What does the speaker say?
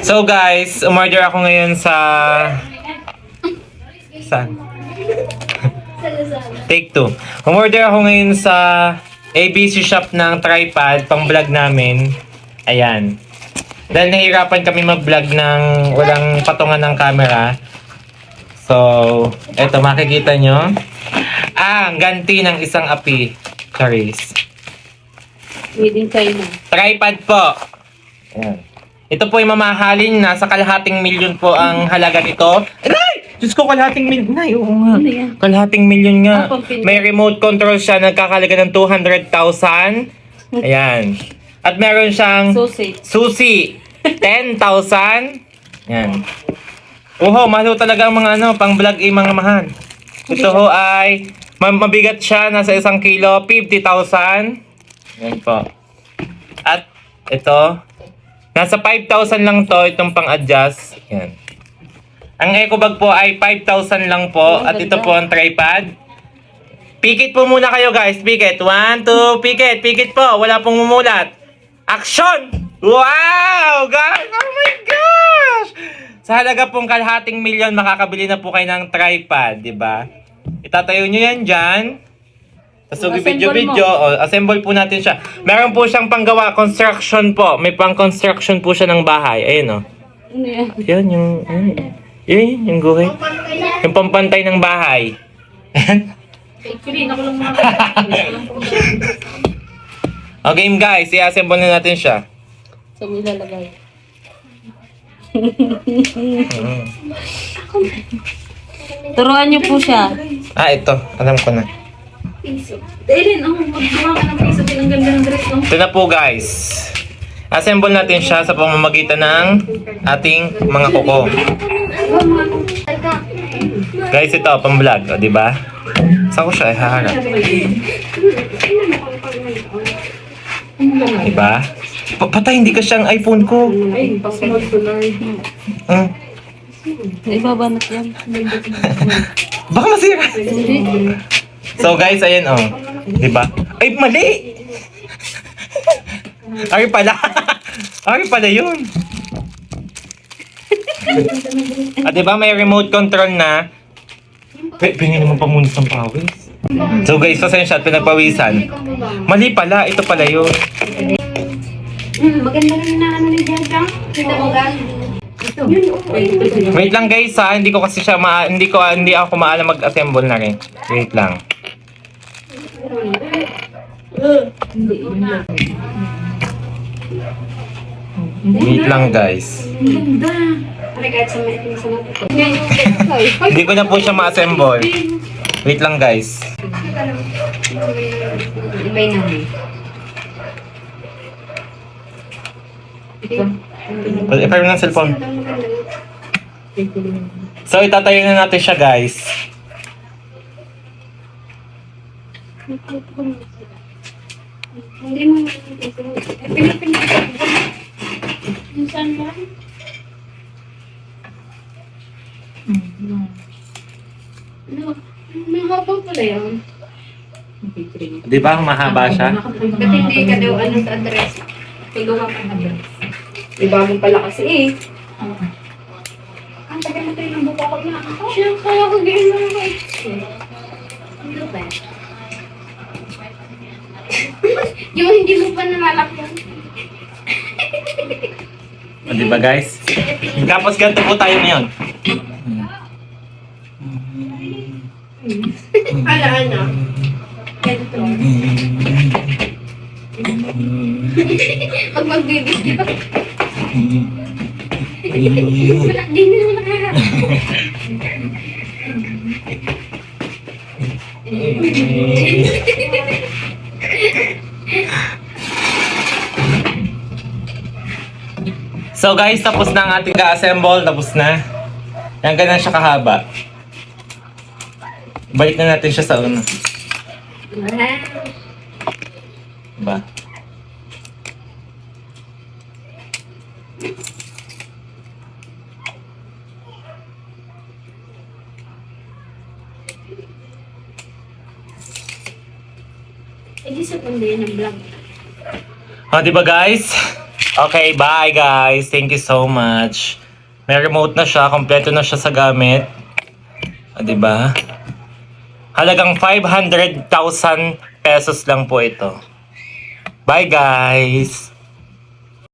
So guys, umorder ako ngayon sa... Saan? Take two. Umorder ako ngayon sa ABC shop ng tripod pang vlog namin. Ayan. Dahil nahirapan kami mag-vlog ng walang patungan ng camera. So, eto makikita nyo. Ah, ang ganti ng isang api. Charis. Made in China. Tripod po. Ayan. Ito po ay mamahalin. Nasa kalahating milyon po ang halaga nito. Ay! Diyos ko, kalahating milyon. Ay, oo nga. Ano yan? Kalahating milyon nga. Ah. May remote control siya. Nagkakalaga ng 200,000. Ayan. At meron siyang Sausage. susi. 10,000. Ayan. Oho, mahal ho talaga ang mga ano, pang vlog eh, mga mahal. Ito ho ay ma- mabigat siya, nasa isang kilo, 50,000. Yan po. At ito, nasa 5,000 lang to, itong pang-adjust. Yan. Ang eco bag po ay 5,000 lang po. Oh, at ito po ang tripod. Pikit po muna kayo guys. Pikit. One, two, pikit. Pikit po. Wala pong mumulat. Action! Wow! Guys! Oh my gosh! Sa halaga pong kalahating milyon, makakabili na po kayo ng tripod, di ba? Itatayo nyo yan dyan. Tapos Assemble video-video. O, assemble po natin siya. Meron po siyang panggawa, construction po. May pang-construction po siya ng bahay. Ayun o. Ano? Yan, yung... Ayun, yun, yung guhit. Yung pampantay ng bahay. Actually, ako lang mga... o game guys, i-assemble na natin siya. Sa mo ilalagay. Mm. Turuan niyo po siya. Ah, ito. Alam ko na. Ellen, oh, maggawa ka ng piso. Ang ganda ng dress, no? Ito na po guys. Assemble natin siya sa pamamagitan ng ating mga kuko. Guys, ito, pang-vlog, o, di ba? Saan ko siya ihaharap? Di ba? Pa- patay, hindi ka siyang iPhone ko. Ay, pasunod ko na. Hmm. Ibabanat yan. Baka masira. Hindi. So guys, ayan oh. 'Di ba? Ay mali. Ari pala. Ari pala 'yun. ah, 'di ba may remote control na? P- Pingin naman pamunis ng pawis. So guys, pasensya at pinagpawisan. Mali pala, ito pala 'yun. Hmm, maganda na ano ni Jaja. Kita mo ga? Yun, okay. Wait lang guys ha, hindi ko kasi siya ma hindi ko hindi ako maalam mag-assemble na rin. Wait lang. Lang guys. Ganda. Ay, kahit sa may sa mga Ngayon, Hindi ko na po siya ma-assemble. Wait lang guys. Ibay namin. If I ng cellphone. So itatayo na natin siya guys. Hindi mo Pilipin Minsan ba? Ano? May habang pala yan. Di ba mahaba siya? Ba't hindi ka daw ano sa address? Tigawa ka address. Iba mo pala kasi eh. Ang tagal na tayo ng buka ko na. Siya, kaya ko ganyan lang ako eh. Ano ba? Yung hindi mo pa nalalakyan. O, di ba guys? Tapos ganito po tayo ngayon. Ala, ano? Ganito. Pag magbibigyo. Wala, di na naman nakaharap. So guys, tapos na ang ating ka-assemble. Tapos na. Yan ganyan siya kahaba. Balik na natin siya sa una. Diba? Eh, di sa kundi ng vlog. O, di ba guys? Okay, bye guys. Thank you so much. May remote na siya. Kompleto na siya sa gamit. Ah, di ba? Halagang 500,000 pesos lang po ito. Bye guys!